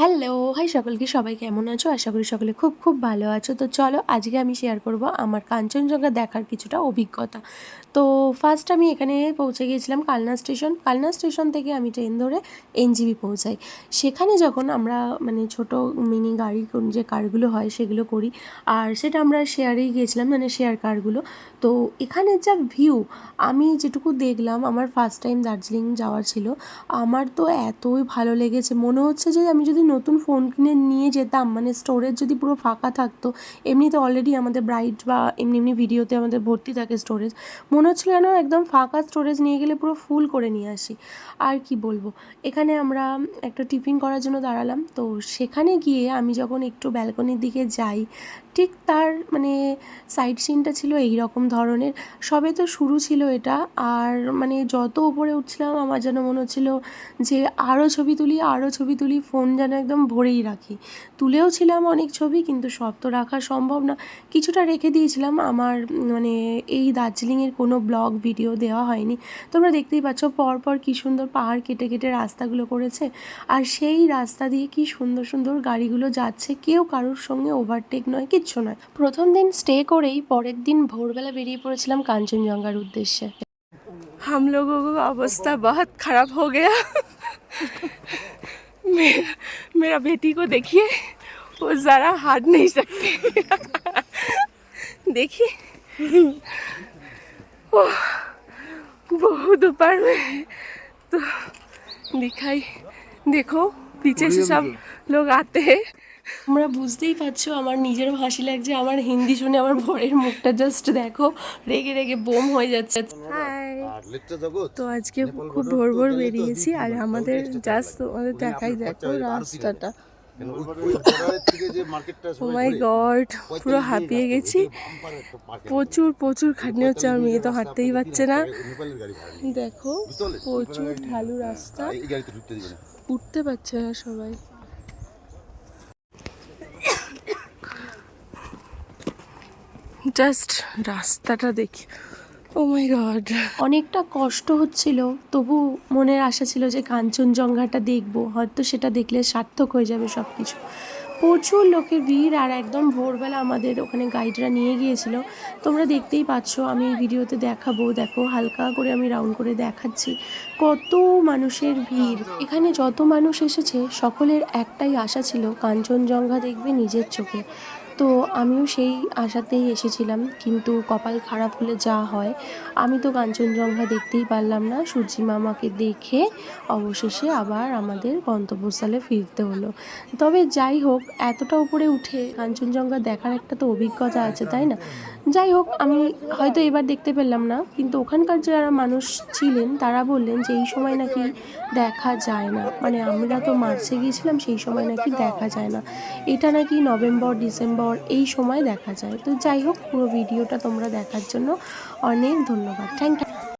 Hello hi সকলকে, সবাই কেমন আছো? আশা করি সকলে খুব খুব ভালো আছো। তো চলো, আজকে আমি শেয়ার করব আমার কাঞ্চনজঙ্ঘা দেখার কিছুটা অভিজ্ঞতা। তো ফার্স্ট আমি এখানে পৌঁছে গিয়েছিলাম কালনা স্টেশন কালনা স্টেশন থেকে আমি ট্রেন ধরে এনজিবি পৌঁছাই। সেখানে যখন আমরা মানে ছোট মিনি গাড়ি যে কারগুলো হয় সেগুলো করি, আর সেটা আমরা শেয়ারেই গিয়েছিলাম মানে শেয়ার কারগুলো। তো এখানের যা ভিউ আমি যেটুকু দেখলাম, আমার ফার্স্ট টাইম দার্জিলিং যাওয়ার ছিল, আমার তো এতই ভালো লেগেছে। মনে হচ্ছে যে আমি যদি নতুন ফোন কিনে নিয়ে যেতাম মানে স্টোরেজ যদি পুরো ফাঁকা থাকতো, এমনিতে অলরেডি আমাদের ব্রাইট বা এমনি এমনি ভিডিওতে আমাদের ভর্তি থাকে স্টোরেজ মনে হচ্ছিল যেন একদম ফাঁকা স্টোরেজ নিয়ে গেলে পুরো ফুল করে নিয়ে আসি। আর কি বলব, এখানে আমরা একটা টিফিন করার জন্য দাঁড়ালাম, তো সেখানে গিয়ে আমি যখন একটু ব্যালকনির দিকে যাই, ঠিক তার মানে সাইড সিনটা ছিল এই রকম ধরনের, সবে তো শুরু ছিল এটা, আর মানে যত উপরে উঠছিলাম আমার যেন মনে হচ্ছিল যে আরও ছবি তুলি আরও ছবি তুলি ফোন যেন একদম ভরেই রাখি তুলেও ছিলাম অনেক ছবি কিন্তু সব তো রাখা সম্ভব না কিছুটা রেখে দিয়েছিলাম আমার উম, মানে এই দার্জিলিংয়ের কোনো ব্লগ ভিডিও দেওয়া হয়নি তোমরা দেখতেই পাচ্ছ পরপর কী সুন্দর পাহাড় কেটে কেটে রাস্তাগুলো করেছে আর সেই রাস্তা দিয়ে কি সুন্দর সুন্দর গাড়িগুলো যাচ্ছে কেউ কারোর সঙ্গে ওভারটেক নয় কিচ্ছু নয় প্রথম দিন স্টে করেই পরের দিন ভোরবেলা বেরিয়ে পড়েছিলাম কাঞ্চনজঙ্ঘার উদ্দেশ্যে हम लोगों का अवस्था बहुत खराब हो गया मेरा मेरा बेटी को देखिए वो ज़रा हाथ नहीं सकती देखिए ओह, बहुत ऊपर में तो दिखाई देखो पीछे से सब लोग आते हैं তোমরা বুঝতেই পারছো আমার নিজের হাসি লাগছে আমার হিন্দি শুনে আমার বরের মুখটা জাস্ট দেখো রেগে রেগে বোম হয়ে যাচ্ছে হাই আর লেকটা জগৎ তো আজকে খুব ভোর ভোর বেরিয়েছি আর আমাদের জাস্ট তোমাদের দেখাই দেখো রাস্তাটা। ও মাই গড পুরো হাঁপিয়ে গেছি। প্রচুর প্রচুর খাটনি হচ্ছে আমার মেয়ে তো হাঁটতেই পারছে না। দেখো প্রচুর ঢালু রাস্তা। উঠতে পারছে না সবাই। জাস্ট রাস্তাটা দেখি। গড অনেকটা কষ্ট হচ্ছিল, তবু মনের আশা ছিল যে কাঞ্চনজঙ্ঘাটা দেখব, হয়তো সেটা দেখলে সার্থক হয়ে যাবে সব কিছু প্রচুর লোকের ভিড় আর একদম ভোরবেলা আমাদের ওখানে গাইডরা নিয়ে গিয়েছিল। তোমরা দেখতেই পাচ্ছ, আমি এই ভিডিওতে দেখাবো, দেখো হালকা করে আমি রাউন্ড করে দেখাচ্ছি কত মানুষের ভিড়। এখানে যত মানুষ এসেছে, সকলের একটাই আশা ছিল, কাঞ্চনজঙ্ঘা দেখবে নিজের চোখে। তো আমিও সেই আশাতেই এসেছিলাম, কিন্তু কপাল খারাপ হলে যা হয়, আমি তো কাঞ্চনজঙ্ঘা দেখতেই পারলাম না। সূর্যি মামাকে দেখে অবশেষে আবার আমাদের গন্তব্যস্থলে ফিরতে হলো। তবে যাই হোক, এতটা উপরে উঠে কাঞ্চনজঙ্ঘা দেখার একটা তো অভিজ্ঞতা আছে, তাই না? যাই হোক, আমি হয়তো এবার দেখতে পেলাম না, কিন্তু ওখানকার যারা মানুষ ছিলেন, তারা বললেন যে এই সময় নাকি দেখা যায় না। মানে আমরা তো মার্চে গিয়েছিলাম, সেই সময় নাকি দেখা যায় না। এটা নাকি নভেম্বর, ডিসেম্বর এই সময় দেখা যায়। তো যাই হোক, পুরো ভিডিওটা তোমরা দেখার জন্য অনেক ধন্যবাদ। Thank you